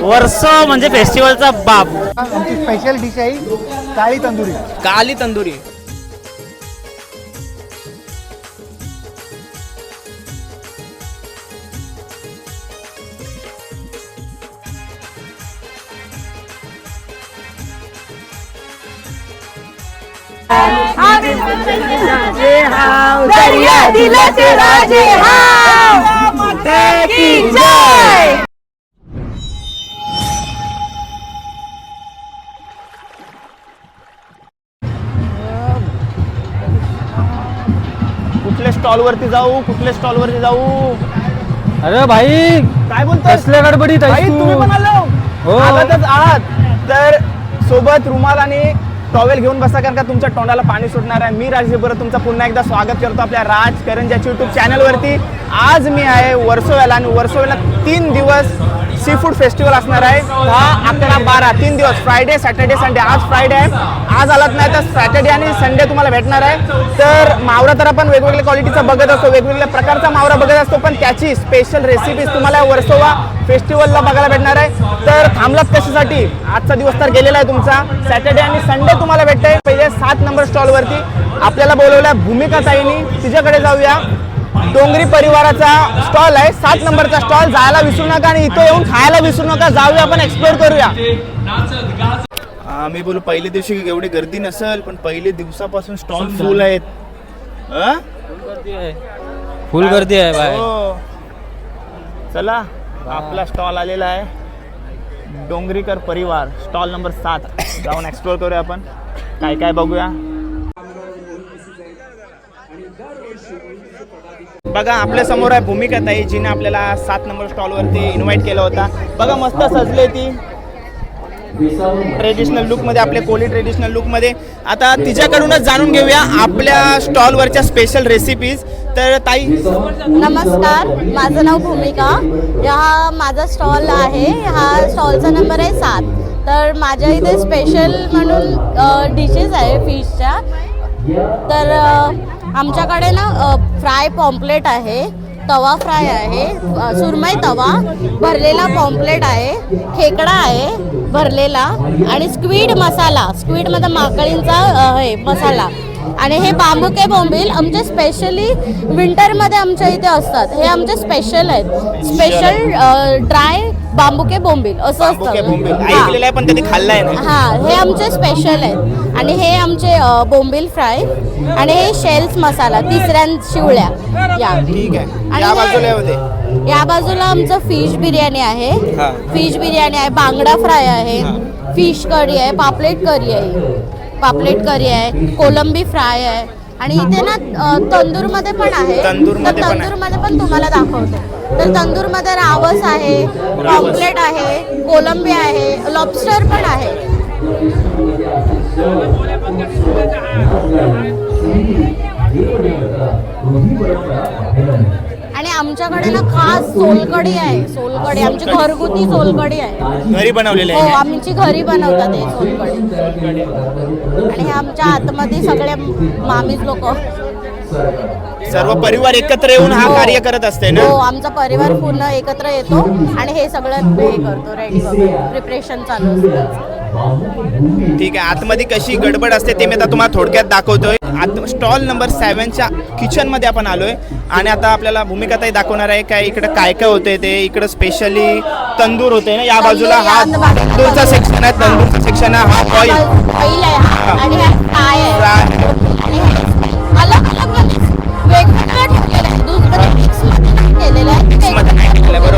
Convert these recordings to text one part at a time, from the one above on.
वर्ष म्हणजे फेस्टिवलचा बाप. आमची स्पेशल डिश आहे काळी तंदुरी. काली तंदुरी. कुठल्या स्टॉल वरती जाऊ कुठल्या स्टॉल वरती जाऊ? अरे भाई काय बोलतोय? कसल्या गडबडीत आहेस भाई तू? तुम्ही पण आलो. हो. आलातच आहात. तर सोबत रुमाल आणि टॉवेल घेऊन बसा कारण का तुमच्या तोंडाला पाणी सुटणार आहे. मी राजदीप परत तुमचं पुन्हा एकदा स्वागत करतो आपल्या राज करंजाच्या युट्यूब चॅनलवरती आज मी आहे वर्सोव्याला आणि वर्सोव्याला तीन दिवस सी फूड फेस्टिवल असणार आहे. दहा अकरा बारा तीन दिवस फ्रायडे सॅटर्डे संडे आज फ्रायडे आहे. आज आलात नाही तर सॅटर्डे आणि संडे तुम्हाला भेटणार आहे. तर मावरा तर आपण वेगवेगळ्या क्वालिटीचा बघत असतो वेगवेगळ्या प्रकारचा मावरा बघत असतो पण त्याची स्पेशल रेसिपीज तुम्हाला वर्सोवा फेस्टिवलला बघायला भेटणार आहे. तर थांबलात कशासाठी? आजचा दिवस तर गेलेला आहे तुमचा. सॅटर्डे आणि संडे तुम्हाला भेटतंय. पहिले सात नंबर स्टॉलवरती आपल्याला बोलवल्या भूमिका ताईनी. तिच्याकडे जाऊया. डोंगरी परिवाराचा स्टॉल आहे. सात नंबरचा स्टॉल जायला विसरू नका आणि इथं येऊन खायला विसरू नका. जाऊया आपण एक्सप्लोर करूया. मी बोलू पहिल्या दिवशी एवढी गर्दी नसेल पण पहिले दिवसापासून स्टॉल फुल आहेत? फुल गर्दी आहे भाई हो. चला आपला स्टॉल आलेला आहे. डोंगरीकर परिवार स्टॉल नंबर सात. जाऊन एक्सप्लोर करूया आपण. काय काय बघूया. बघा आपल्यासमोर आहे भूमिका ताई जिने आपल्याला सात नंबर स्टॉलवरती इन्व्हाइट केला होता. बघा मस्त सजले ती. ट्रेडिशनल लुकमध्ये आपले कोली ट्रेडिशनल लुकमध्ये आता तिच्याकडूनच जाणून घेऊया आपल्या स्टॉलवरच्या स्पेशल रेसिपीज तर ताई नमस्कार माझं नाव भूमिका. हा माझा स्टॉल आहे. हा स्टॉलचा नंबर आहे सात. तर माझ्या इथे स्पेशल म्हणून डिशेस आहे फिशच्या तर आमच्याकडे ना फ्राय पॉम्पलेट आहे तवा फ्राय आहे सुरमय सुरमई तवा भरलेला पॉम्पलेट आहे खेकडा आहे भरलेला आणि स्क्वीड मसाला स्क्वीडमध्ये माकळींचा हे मसाला. आणि हे बांबुके बोंबील आमचे स्पेशली विंटरमध्ये आमच्या इथे असतात. हे आमचे स्पेशल आहेत. स्पेशल ड्राय बांबुके बोंबील असं बांबुके बोंबील. असतं हा. ऐकलेलं आहे पण कधी खाल्लाय नाही हा हे आमचे स्पेशल आहेत आणि हे आमचे अ, बोंबील फ्राय आणि हे शेल्स मसाला तिसऱ्या शिवळ्या. या. ठीक आहे. आणि या हे- बाजूला होते या बाजूला आमचं फिश बिर्याणी आहे. हा. फिश बिर्याणी आहे बांगडा फ्राय आहे फिश करी आहे पापलेट करी आहे. पापलेट करी आहे कोलंबी फ्राय आहे. आणि इथे ना अ, तंदूरमध्ये पण आहे. तंदूरमध्ये तर पण आहे. तंदूरमध्ये पण तुम्हाला दाखवते. तर तंदूरमध्ये रावस आहे पॉम्पलेट आहे कोलंबी आहे लॉबस्टर पण आहे. आणि आमच्याकडे ना खास सोलकडी आहे सोलकडी आमची घरगुती सोलकडी आहे. घरी बनवलेले हो आहे आमची घरी बनवतात हे सोलकडी आणि आमच्या आतमध्ये सगळे मामीज लोक. सर्व परिवार एकत्र येऊन हा कार्य करत असते ना? हो आमचा परिवार पूर्ण एकत्र येतो आणि हे सगळं हे करतो रेडी प्रिपरेशन चालू असतं. ठीक आहे आतमध्ये कशी गडबड असते ते मी आता तुम्हाला थोडक्यात दाखवतोय. आत स्टॉल नंबर सेवनच्या किचनमध्ये आपण आलोय. आणि आता आपल्याला भूमिका ताई दाखवणार आहे काय इकडे काय काय होते ते. इकडे स्पेशली तंदूर होते ना या बाजूला हा तंदूरचा सेक्शन आहे तंदूरचा सेक्शन आहे हा ऑइल हा. आणि आहे ठेवलेलं आहे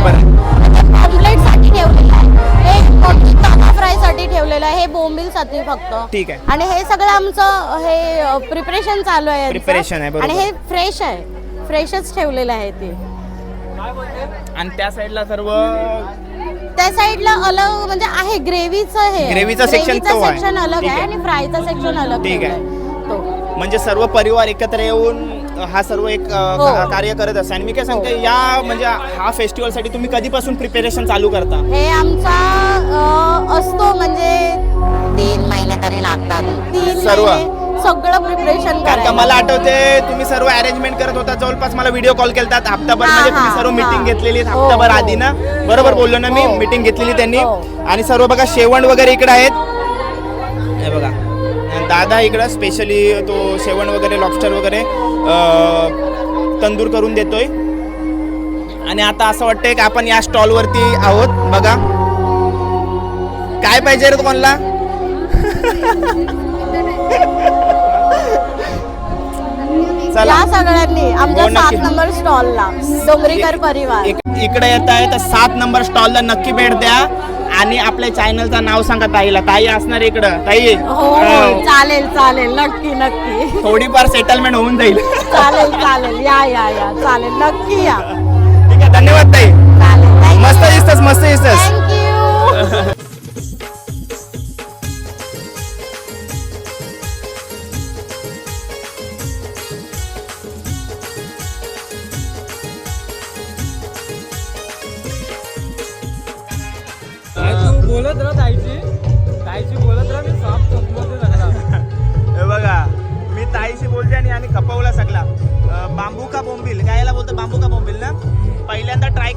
हे ठेवलेलं आहे हे बोंबील साठी फक्त ठीक आहे. आणि हे सगळं आमचं हे प्रिपरेशन चालू आहे. Preparation आहे, बरोबर. आणि हे फ्रेश आहे फ्रेशच ठेवलेलं आहे ते आणि त्या साईडला सर्व त्या साईडला अलग म्हणजे आहे ग्रेव्हीचं हे ग्रेव्हीचा section तो आहे. सेक्शन अलग ठीक आहे आहे. आणि फ्रायचा सेक्शन अलग ठीक आहे. ठेवलाय. तो म्हणजे सर्व परिवार एकत्र येऊन हा सर्व एक अ, हो. का- कार्य करत असते आणि मी काय सांगते या म्हणजे हा फेस्टिवलसाठी तुम्ही कधीपासून प्रिपेरेशन चालू करता हे आमचा अ, असतो म्हणजे तीन महिने तरी लागतात तीन सर्व? महिने सगळं प्रिपरेशन कारण का मला आठवते तुम्ही सर्व अरेंजमेंट करत होता जवळपास मला व्हिडिओ कॉल केलतात हप्ताभर हा, म्हणजे तुम्ही हा, सर्व हा. मीटिंग घेतलेली हो, हप्ताभर हो. आधी ना बरोबर बोललो ना मी हो. मीटिंग घेतलेली त्यांनी हो. आणि सर्व बघा शेवण वगैरे इकडे आहेत हे बघा दादा इकडं स्पेशली तो शेवण वगैरे लॉबस्टर वगैरे तंदूर करून देतोय. आणि आता असं वाटतंय की आपण या स्टॉलवरती आहोत. बघा. काय पाहिजे रे कोणला? चला. सगळ्यांनी आमच्या हो, सात. नंबर स्टॉलला डोंगरीकर परिवार. इक- इकडे येत आहे तर सात नंबर स्टॉलला नक्की भेट द्या. आणि आपल्या चॅनलचं नाव सांगा ताईला. ताई असणार इकडं. ताई. हो हो. हो. चालेल चालेल. नक्की नक्की. थोडीफार सेटलमेंट होऊन जाईल. चालेल चालेल. या या या. चालेल. नक्की या. ठीक आहे धन्यवाद ताई. चालेल. मस्त दिसतस मस्त दिसतस.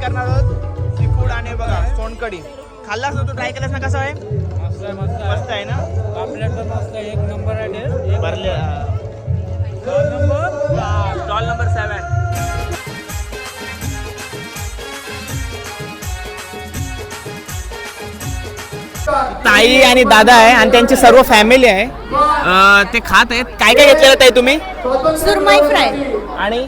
करणार आहोत. सी फूड आणि बघा सोनकडी खाल्लास ना तू? ट्राय केलास ना कसं आहे? मस्त आहे मस्त आहे. मस्त आहे ना? पापलेट पण मस्त आहे. एक नंबर आहे भरले. नंबर. Stall number? सेवन ताई आणि दादा आहे आणि त्यांची सर्व फॅमिली आहे. अं, ते खात आहेत. काय काय घेतलेलं ताई तुम्ही? सुरमई फ्राय. आणि?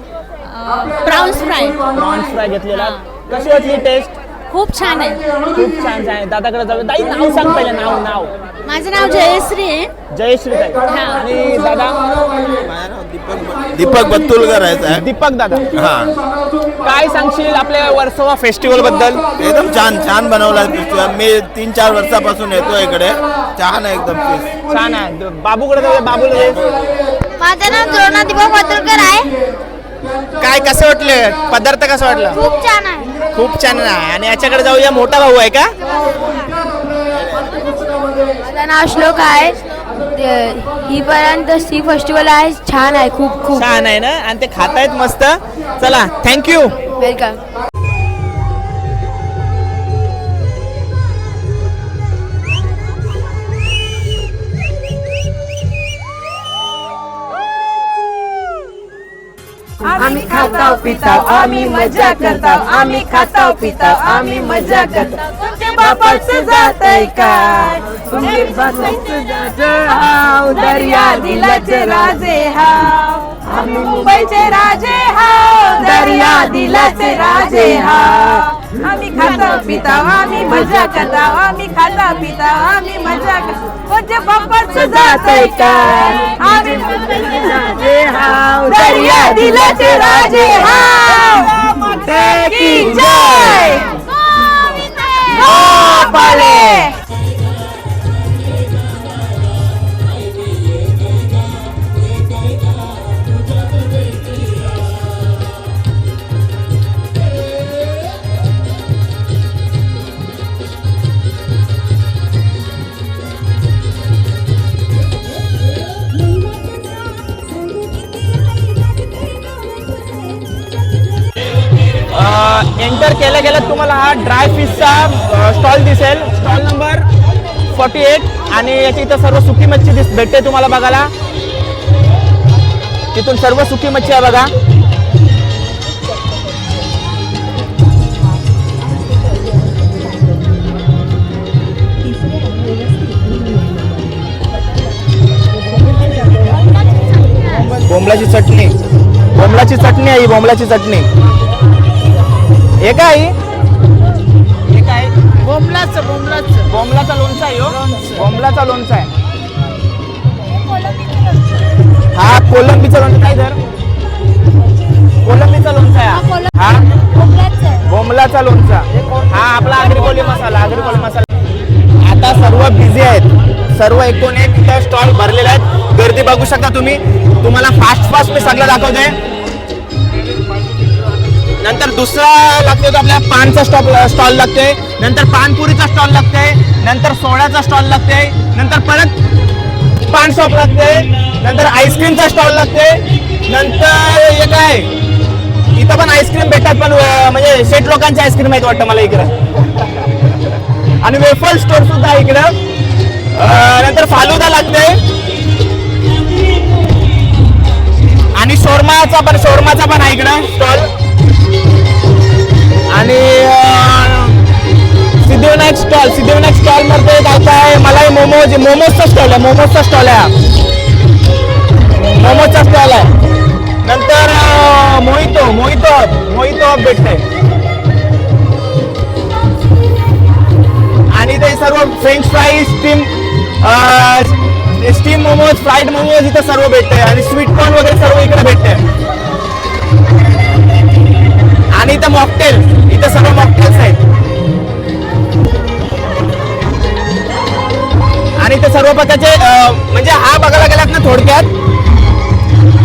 Prawns fry. प्रॉन्स फ्राय घेतलेला. कशी वाटली टेस्ट खूप छान आहे. खूप छान छान आहे. दादाकडे जाऊ ताई नाव सांग पहिले. नाव नाव. माझं नाव जयश्री आहे. जयश्री ताई. आणि दादा? दीपक बत्तुलकर आहे साहेब. दीपक दादा. हा. काय सांगशील आपल्या वर्सोवा फेस्टिवलबद्दल? एकदम छान छान बनवला पिक्चर मी तीन चार वर्षापासून येतो इकडे. छान आहे एकदम छान आहे. बाबूकडे जाऊया. बाबूला दे. माझं नाव द्रोणा दीपक वातुरकर आहे. काय कसं वाटले? पदार्थ कसं वाटलं? खूप छान आहे. खूप छान आहे. आणि याच्याकडे जाऊया. मोठा भाऊ आहे का? माझं नाव श्लोक आहे. ही पर्यंत सी फेस्टिवल आहे. छान आहे. खूप खूप. छान आहे ना? आणि ते खातायत मस्त. चला थँक्यू वेलकम आम्ही खाताव पिताव आम्ही मजा करताव आम्ही खाताव पिताव आम्ही मजा करताव. तुमच्या बापाचं जात काय तुमचे बापाचं हाव दर्या दिलाचे राजे हाव. आम्ही मुंबईचे राजे हाव दर्या दिलाचे राजे हाव. आम्ही खाताव पिताव आम्ही मजा करताव आम्ही खाताव पिताव आम्ही मजा करताव. तुमच्या बापाचं जातय काय? आम्ही मुंबईचे राजे हाव. दर्या दिलाचे राजे हाव. मोठे की जय तुम्हाला हा ड्राय फिशचा स्टॉल दिसेल. स्टॉल नंबर फॉर्टी एट आणि याची इथं सर्व सुकी मच्छी दिस भेटते तुम्हाला बघायला. तिथून सर्व सुकी मच्छी आहे बघा. बोंबलाची चटणी. बोंबलाची चटणी आहे ही बोंबलाची चटणी. हे काय हे काय? बोंबलाचं बोंबलाचं. बोंबलाचा लोणचा आहे ह्यो. बोंबलाचा लोणचा आहे. हा कोलंबीचा लोणचा काय धर कोलंबीचा लोणचा आहे हा. हा बोंबलाचा लोणचा. हा आपला आगरी मसाला आगरी मसाला. आता सर्व बिझी आहेत. सर्व एकूण एक इथं स्टॉल भरलेले आहेत. गर्दी बघू शकता तुम्ही. तुम्हाला फास्ट फास्ट मी सगळं दाखवतोय. नंतर दुसरा लागतो तो आपल्या पानचा स्टॉप स्टॉल लागतोय. नंतर पानपुरीचा स्टॉल लागतोय. नंतर सोळ्याचा स्टॉल लागतोय. नंतर परत पान स्टॉप लागते नंतर आईस्क्रीमचा स्टॉल लागते नंतर हे काय? इथं पण आईस्क्रीम भेटतात पण म्हणजे शेट लोकांची आईस्क्रीम आहेत वाटतं मला इकडं. आणि वेफल स्टोर सुद्धा आहे इकडं. नंतर फालुदा लागते आणि शोरमाचा पण शोरमाचा पण आहे इकडं स्टॉल आणि सिद्धिविनायक स्टॉल सिद्धिविनायक स्टॉलमध्ये काय काय मलाही मोमोज मोमोजचा स्टॉल आहे मोमोजचा स्टॉल आहे मोमोजचा स्टॉल आहे. नंतर मोहितो मोहितो मोहितो भेटते आणि ते सर्व french fries steam steam momos fried momos इथं सर्व भेटते आणि स्वीट कॉर्न वगैरे सर्व इकडे भेटते इथं मॉकटेल इथं सर्व मॉकटेल्स आहेत. आणि इथे सर्व प्रकारचे म्हणजे हा बघायला गेलात ना थोडक्यात?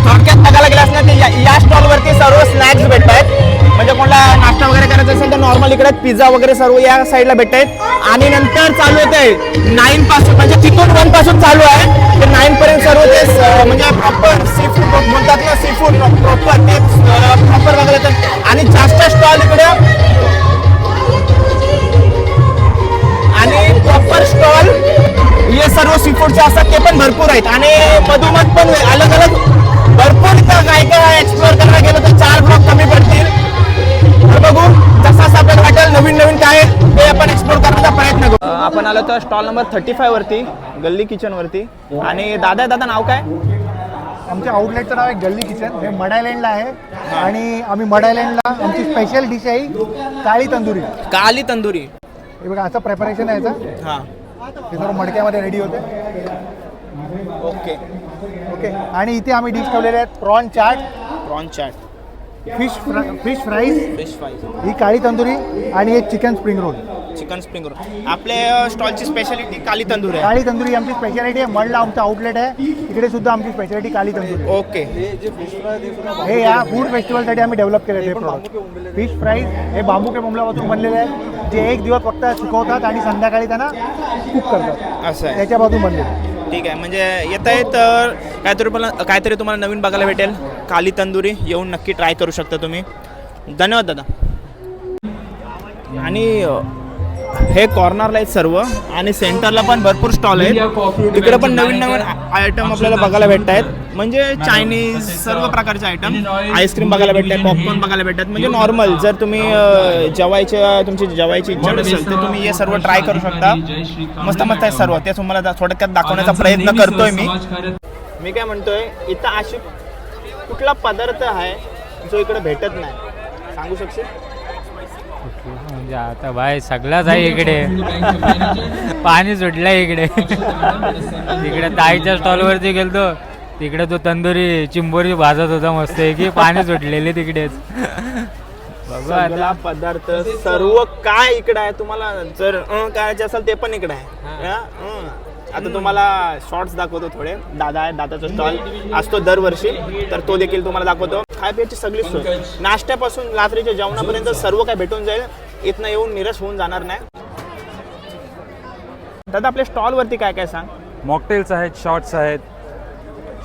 थोडक्यात बघायला गेलास ना ते या- या स्टॉलवरती सर्व स्नॅक्स भेटत आहेत म्हणजे कोणाला नाश्ता वगैरे करायचा असेल तर नॉर्मल इकडे पिझ्झा वगैरे सर्व या साईडला भेटत आहेत आणि नंतर चालू होते नाईन पासून म्हणजे तिथून वनपासून चालू आहे. ते नाईन पर्यंत सर्व ते म्हणजे प्रॉपर सी फूड म्हणतात ना सी फूड प्रॉपर ते प्रॉपर वगैरे येतात आणि जास्त स्टॉल इकडे. आणि प्रॉपर स्टॉल हे सर्व सी फूडचे असतात ते पण भरपूर आहेत. आणि मधोमध पण अलग अलग तर स्टॉल नंबर थर्टी फाय वरती गल्ली किचन वरती. आणि दादा दादा नाव काय? आमच्या आउटलेटचं नाव आहे गल्ली किचन हे मडायलँडला आहे. आणि आम्ही मडायलँडला आमची स्पेशल डिश आहे काळी तंदुरी. काली तंदुरी. हे बघा असं प्रेपरेशन आहे याचं. हां. हे सर्व मडक्यामध्ये रेडी होते. ओके. ओके. आणि इथे आम्ही डिश ठेवलेले आहेत prawn chaat prawn chaat fish fish fries fish fry ही काळी तंदुरी आणि एक chicken spring roll chicken spring roll आपल्या स्टॉलची स्पेशालिटी काली तंदूर आहे. काळी तंदुरी आमची स्पेशालिटी आहे. मडला आमचं आउटलेट आहे. इकडे सुद्धा आमची स्पेशालिटी काळी तंदुरी आहे. ओके हे या फूड फेस्टिवलसाठी आम्ही डेव्हलप केले ते प्रॉडक्ट फिश फ्राईज हे बांबू के बोंबलापासून बनलेले आहेत जे एक दिवस फक्त सुकवतात आणि संध्याकाळी त्यांना कुक करतात. असं आहे. त्याच्यापासून बनलेले ठीक आहे. म्हणजे येत आहे तर काहीतरी पण काहीतरी तुम्हाला नवीन बघायला भेटेल. काली तंदुरी येऊन नक्की ट्राय करू शकता तुम्ही. धन्यवाद दादा. आणि अ, हे कॉर्नरला आहेत सर्व. आणि सेंटरला पण भरपूर स्टॉल आहेत. तिकडे पण नवीन नवीन आयटम आपल्याला बघायला भेटत आहेत म्हणजे चायनीज सर्व प्रकारचे आयटम आईस्क्रीम बघायला भेटतात पॉपकॉर्न बघायला भेटतात म्हणजे नॉर्मल जर तुम्ही जेवायच्या तुमची जेवायची इच्छा असेल तर तुम्ही हे सर्व ट्राय करू शकता. मस्त मस्त आहे सर्व. ते तुम्हाला थोडक्यात दाखवण्याचा प्रयत्न करतोय मी. मी काय म्हणतोय इथं अशी कुठला पदार्थ आहे जो इकडे भेटत नाही? सांगू शकशील? म्हणजे आता बाय सगळाच आहे इकडे. पाणी सुटलंय इकडे. तिकडे ताईच्या स्टॉलवरती गेलतो. तिकडे तो तंदुरी चिंबोरी भाजत होता मस्त आहे की पाणी सुटलेले तिकडेच. सगळा पदार्थ सर्व काय इकडे आहे? तुम्हाला जर अं करायचे असेल ते पण इकडे आहे. हा? आता तुम्हाला शॉर्ट्स दाखवतो थोडे. दादा आहे दादाचा स्टॉल असतो दरवर्षी. तर तो देखील तुम्हाला दाखवतो. खाय प्यायची सगळी सोय. नाश्त्यापासून रात्रीच्या जेवणापर्यंत सर्व काय भेटून जाईल. इथनं येऊन निराश होऊन जाणार नाही. दादा आपल्या स्टॉलवरती काय काय सांग? मॉकटेल्स आहेत शॉर्ट्स आहेत.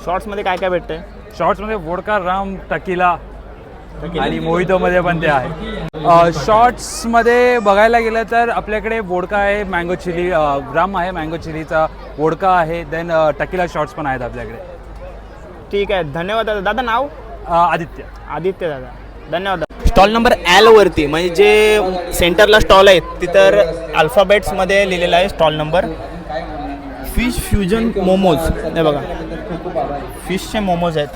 शॉर्ट्समध्ये काय काय भेटतंय? शॉर्ट्समध्ये वोडका राम टकीला आणि मोहितोमध्ये पण ते आहे. शॉर्ट्समध्ये बघायला गेलं तर आपल्याकडे वोडका आहे मँगो चिली राम आहे मँगो चिलीचा वोडका आहे देन टकीला शॉर्ट्स पण आहेत आपल्याकडे. ठीक आहे. धन्यवाद दादा. दादा नाव? आदित्य. आदित्य दादा. धन्यवाद स्टॉल नंबर एल वरती म्हणजे जे सेंटरला स्टॉल आहे तिथं अल्फाबेट्समध्ये लिहिलेलं आहे stall number. Fish fusion momos. हे बघा. फिशचे मोमोज आहेत.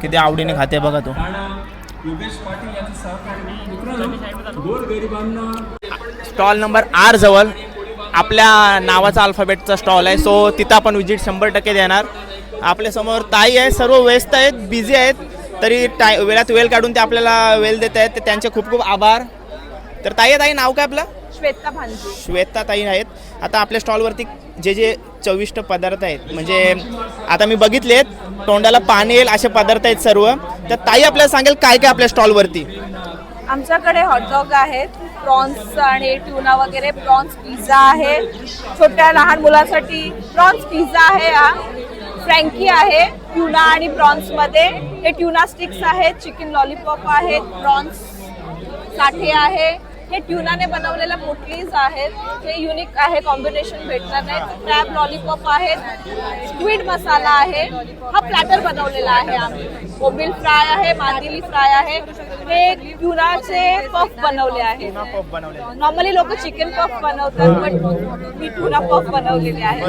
किती आवडीने खाते बघा तो. स्टॉल नंबर आर जवळ. आपल्या नावाचा अल्फाबेटचा स्टॉल आहे. सो तिथं आपण विजिट शंभर टक्के देणार. आपल्यासमोर ताई आहे. सर्व व्यस्त आहेत बिझी आहेत. तरी टाय वेळात वेळ काढून ते आपल्याला वेळ देत आहेत. ते त्यांचे खूप खूप आभार. तर ताई आहे ताई नाव काय आपलं? श्वेता भांजी श्वेता ताई आहेत आता आपल्या स्टॉलवरती जे जे चविष्ट पदार्थ आहेत म्हणजे आता मी बघितलेत तोंडाला पाणी येईल असे पदार्थ आहेत सर्व. तर ताई आपल्याला सांगेल काय काय आपल्या स्टॉलवरती? आमच्याकडे हॉटडॉग आहेत प्रॉन्स आणि ट्युना वगैरे प्रॉन्स पिझ्झा आहे. छोट्या लहान मुलांसाठी प्रॉन्स पिझ्झा आहे हा. फ्रँकी आहे ट्युना आणि प्रॉन्समध्ये हे ट्युना स्टिक्स आहेत चिकन लॉलीपॉप आहेत प्रॉन्स साठे आहे. हे ट्युनाने बनवलेल्या पोटलीज आहेत. हे युनिक आहे कॉम्बिनेशन भेटणार नाही. क्रॅब लॉलीपॉप आहेत स्क्विड मसाला आहे. हा प्लॅटर बनवलेला आहे आम्ही. कोबिल फ्राय आहे मांदिली फ्राय आहे. हे ट्युनाचे पफ बनवले आहेत. नॉर्मली लोक चिकन पफ बनवतात पण मी ट्युना पफ बनवलेले आहे.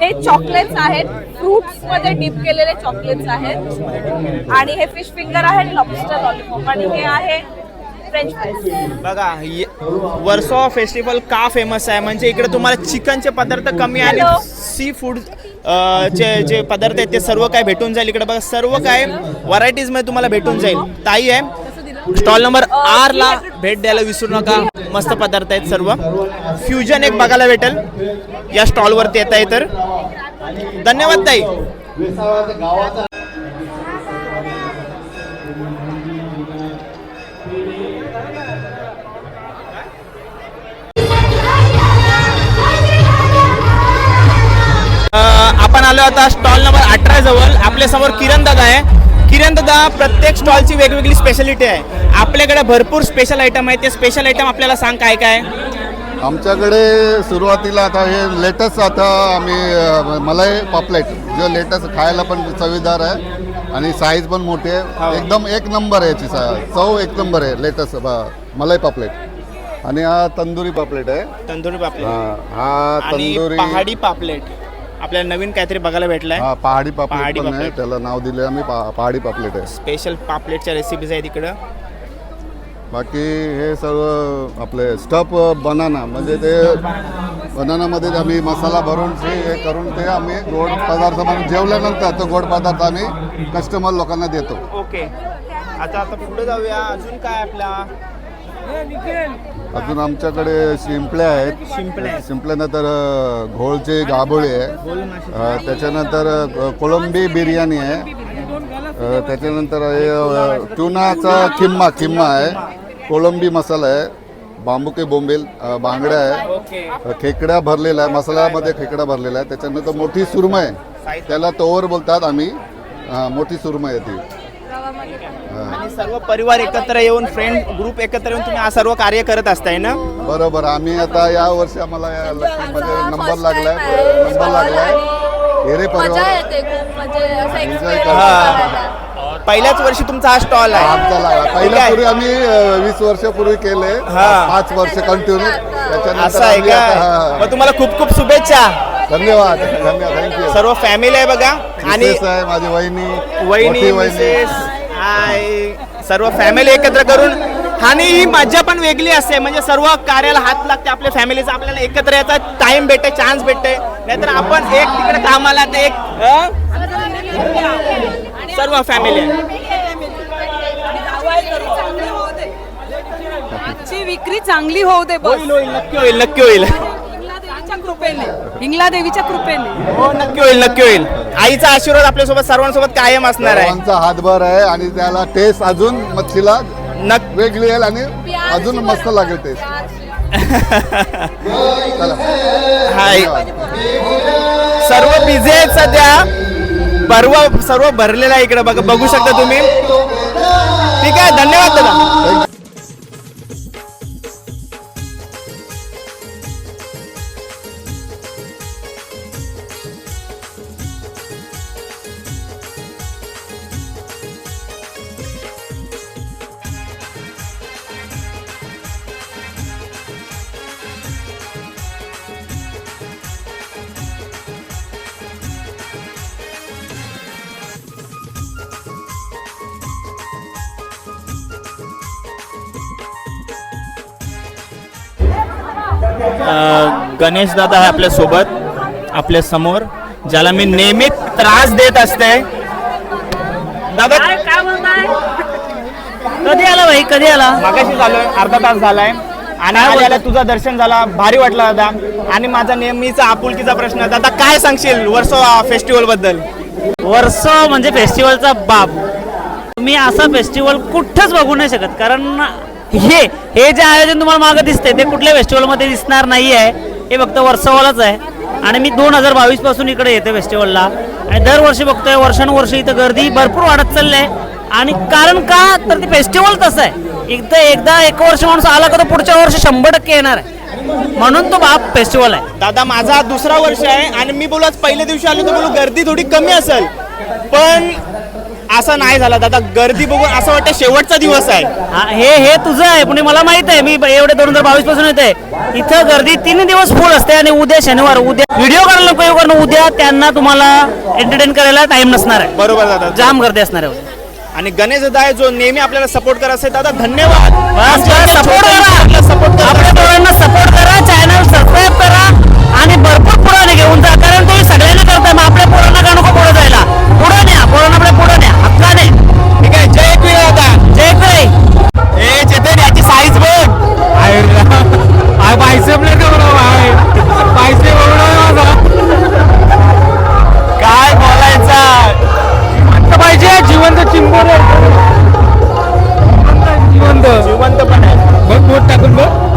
हे चॉकलेट्स आहेत. फ्रुट्समध्ये डिप केलेले चॉकलेट्स आहेत. आणि हे फिश फिंगर आहे लॉबस्टर लॉलीपॉप आणि हे आहे फ्रेंच फ्राईज बघा वर्सो फेस्टिवल का फेमस आहे? म्हणजे इकडे तुम्हाला चिकनचे पदार्थ कमी आणि Hello. सी फूड चे जे पदार्थ आहेत ते सर्व काय भेटून जाईल इकडे बघा. सर्व काय व्हरायटीजमध्ये तुम्हाला भेटून जाईल. ताई आहे. स्टॉल नंबर आर ला भेट द्यायला विसरू नका. मस्त पदार्थ आहेत सर्व. फ्युजन एक बघायला भेटेल. या स्टॉल वरती येत आहे तर. धन्यवाद ताई. आलो आता स्टॉल नंबर अठरा जवळ. आपल्यासमोर किरण दादा आहे. किरण दादा प्रत्येक स्टॉलची वेगवेगळी स्पेशालिटी आहे. आपल्याकडे भरपूर स्पेशल आयटम आहे. ते स्पेशल आयटम आपल्याला सांग काय काय आमच्याकडे सुरुवातीला आता हे लेटेस्ट आता आम्ही मलाई पापलेट जो लेटेस्ट खायला पण चवीदार आहे आणि साईज पण मोठी आहे. एकदम एक नंबर आहे याची सा- चव एक नंबर आहे लेटेस्ट मलाई पापलेट. आणि हा तंदुरी पापलेट आहे. तंदुरी पापलेट. हा हा तंदुरी पहाडी पापलेट. आपल्याला नवीन काहीतरी बघायला भेटलाय. हा पहाडी पापलेट पहाडी पण आहे. पापलेट. त्याला नाव दिले आम्ही पा- पहाडी पापलेट आहे. स्पेशल पापलेटच्या रेसिपीज आहेत इकडं. बाकी हे सर्व आपले स्टफ बनाना म्हणजे ते बनानामध्ये आम्ही मसाला भरून ते हे करून ते आम्ही गोड पदार्थ म्हणून जेवल्यानंतर तो गोड पदार्थ आम्ही कस्टमर लोकांना देतो. ओके आता आता पुढे जाऊया. अजून काय आपला? अजून आमच्याकडे शिंपल्या आहेत. शिंपल्या. शिंपल्यानंतर घोळचे गाभोळे आहे. त्याच्यानंतर कोळंबी बिर्याणी आहे. त्याच्यानंतर हे ट्युनाचा किम्मा किम्मा आहे. कोळंबी मसाला आहे. बांबुके बोंबील बांगड्या आहे. ओके. अ, खेकडा भरलेला आहे. मसाल्यामध्ये खेकडा भरलेला आहे. त्याच्यानंतर मोठी सुरमय त्याला तोवर बोलतात आम्ही. मोठी सुरमय आहे ती. आणि सर्व परिवार एकत्र येऊन फ्रेंड ग्रुप एकत्र येऊन तुम्ही हा सर्व कार्य करत असताय ना? बरोबर. आम्ही आता या वर्षी आम्हाला या लक्ष्मीमध्ये नंबर लागलाय. नंबर लागलाय. हेरे परिवार एन्जॉय करा पहिल्याच वर्षी तुमचा हा स्टॉल आहे. आमचा लागला पहिल्या पूर्वी आम्ही अ, वीस वर्षापूर्वी केले. हा. पाच वर्ष कंटिन्यू त्याच्यानंतर असं आहे आम्ही का? हा. मग तुम्हाला खूप खूप शुभेच्छा. धन्यवाद. धन्यवाद. थँक्यू सर्व फॅमिली आहे बघा. आणि आहे माझी वहिनी वहिनी मोठी मिसेस. हाय. सर्व फॅमिली एकत्र करून आणि ही मजा पण वेगळी असते. म्हणजे सर्व कार्याला हात लागते आपल्या फॅमिलीचा आपल्याला एकत्र यायचा टाइम भेटते चान्स भेटते. नाहीतर आपण एक तिकडे कामाला तर एक अं? सर्व फॅमिली आजची विक्री चांगली होऊ दे बस. होईल नक्की होईल नक्की होईल. देवीच्या कृपेने. हिंगला देवीच्या कृपेने. हो नक्की होईल नक्की होईल. आईचा आशीर्वाद आपल्यासोबत सर्वांसोबत कायम असणार आहे. सर्वांचा हातभार आहे आणि त्याला टेस्ट अजून मच्छीला नक्की वेगळी येईल आणि अजून मस्त लागेल टेस्ट चला. हाय. सर्व बिझी आहेत सध्या. पर्व सर्व भरलेलं आहे इकडे. बघ बघू शकता तुम्ही. ठीक आहे धन्यवाद दादा. गणेश दादा आहे आपल्यासोबत आपल्यासमोर ज्याला मी नेहमी त्रास देत असते. दादा काय बोलताय कधी आला भाई कधी आला? मागाशी झालोय अर्धा तास झालाय. आणि आल्याला तुझं दर्शन झाला भारी वाटला दादा. आणि माझा नेहमीचा आपुलकीचा प्रश्न दादा काय सांगशील वर्ष फेस्टिवलबद्दल? वर्ष म्हणजे फेस्टिवलचा बाप. तुम्ही असा फेस्टिवल कुठंच बघू नाही शकत कारण हे हे जे आयोजन तुम्हाला मागं दिसते ते कुठल्या फेस्टिवलमध्ये दिसणार नाही आहे हे फक्त वर्षावालाच आहे. आणि मी दोन हजार बावीसपासून इकडे येते फेस्टिवलला आणि दरवर्षी बघतोय वर्षानुवर्ष इथं गर्दी भरपूर वाढत चालली आहे आणि कारण का? तर ते फेस्टिवल तसं आहे. एकदा एकदा एक वर्ष माणूस आला का तो पुढच्या वर्षी शंभर टक्के येणार आहे. म्हणून तो बाप फेस्टिवल आहे. दादा माझा दुसरा वर्ष आहे आणि मी बोलू आज पहिल्या दिवशी आलो तर बोलू गर्दी थोडी कमी असेल. पण असं नाही झालं दादा गर्दी बघून असं वाटतं शेवटचा दिवस आहे. हा, हे हे तुझं आहे पुणे मला माहीत आहे मी एवढे दोन हजार बावीसपासून येते इथं गर्दी तीन दिवस फुल असते आणि उद्या शनिवार उद्या व्हिडिओ काढायला नको कारण उद्या त्यांना तुम्हाला एंटरटेन करायला टाइम नसणार आहे. बरोबर दादा. जाम गर्दी असणार आहे. उद्या. आणि गणेश दादा आहे जो नेहमी आपल्याला सपोर्ट करत असेल दादा धन्यवाद. बस बस सपोर्ट करा. सपोर्ट आपल्या पोरांना सपोर्ट करा चॅनल सबस्क्राईब करा आणि भरपूर पुढे घेऊन जा कारण तुम्ही सगळ्यांना करताय मग आपल्या पोरांना का नको पुढे जायला? पुढे न्या पोरांना आपल्या पुढे हक्काने ठीक आहे जय क्वी दादा जय जय ए चेतन याची साईज बघ. बायसेप नाही का बरोबर आहे. बायसेप माझा. काय बोलायचा? पाहिजे जिवंत चिंबोर. जिवंत. जिवंत पण आहे. बघ बोट टाकून बघ.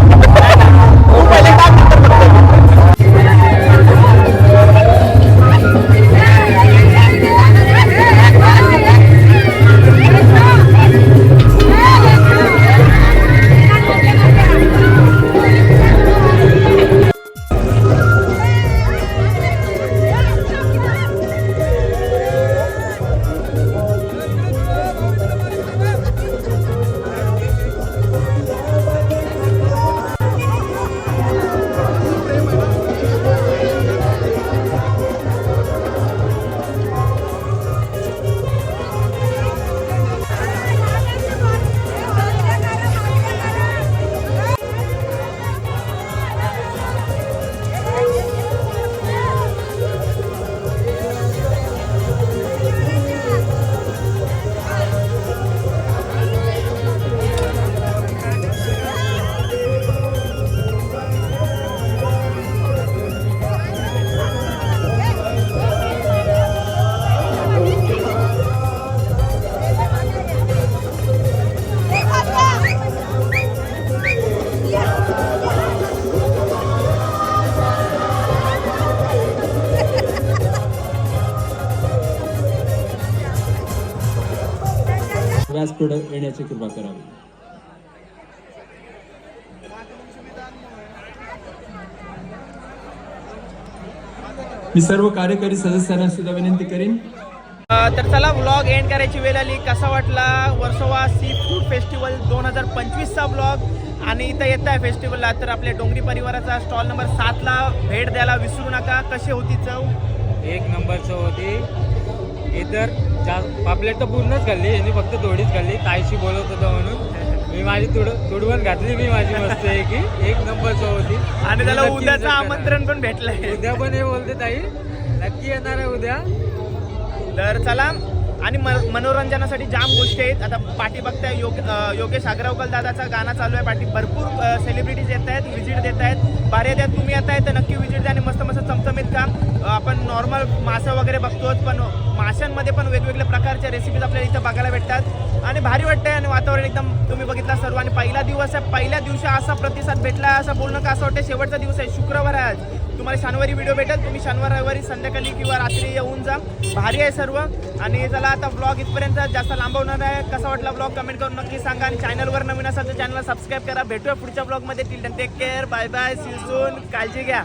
व्यासपीठ येण्याची कृपा करावी. मी सर्व कार्यकारी सदस्यांना सुद्धा विनंती करीन. तर चला व्लॉग एंड करायची वेळ आली. कसा वाटला वर्सोवा सी फूड फेस्टिवल दोन हजार पंचवीसचा व्लॉग आणि इथं येत आहे फेस्टिवलला तर आपल्या डोंगरी परिवाराचा स्टॉल नंबर सातला भेट द्यायला विसरू नका. कशी होती चव? एक नंबरचं होती. इतर पापलेट तर पूर्णच खाल्ली यांनी फक्त थोडीच खाल्ली ताईशी बोलत होतं म्हणून. मी माझी तुड तुडवण घातली मी माझी मस्त आहे की एक नंबरचं होती. आणि त्याला उद्याचं. आमंत्रण पण भेटलंय. उद्या पण हे बोलते ताई. नक्की येणार आहे उद्या. तर चला आणि म- मनोरंजनासाठी जाम गोष्टी आहेत. आता पाठी बघताय योग योगेश आग्रावकर दादाचा गाणं चालू आहे पाठी. भरपूर सेलिब्रिटीज येत आहेत व्हिजिट देत आहेत. बारे येत आहेत तुम्ही येत आहे तर नक्की व्हिजिट द्या आणि मस्त मस्त चमचमीत काम आपण नॉर्मल मासे वगैरे बघतोच पण माशांमध्ये पण वेगवेगळ्या प्रकारच्या रेसिपीज आपल्याला इथं बघायला भेटतात. आणि भारी वाटतं आहे आणि वातावरण एकदम तुम्ही बघितला सर्व. आणि पहिला दिवस आहे पहिल्या दिवशी असा प्रतिसाद भेटला असं बोलणं का असं वाटतं शेवटचा दिवस आहे शुक्रवार आहे आज. तुम्हाला शनिवारी व्हिडिओ भेटेल. तुम्ही शनिवार रविवारी संध्याकाळी किंवा रात्री येऊन जा. भारी आहे सर्व. आणि चला आता ब्लॉग इथपर्यंत जास्त लांबवणार आहे. कसा वाटला ब्लॉग कमेंट करून नक्की सांगा. आणि चॅनलवर नवीन असाल तर चॅनलला सबस्क्राईब करा. भेटूया पुढच्या ब्लॉगमध्ये till take care bye bye see soon काळजी घ्या.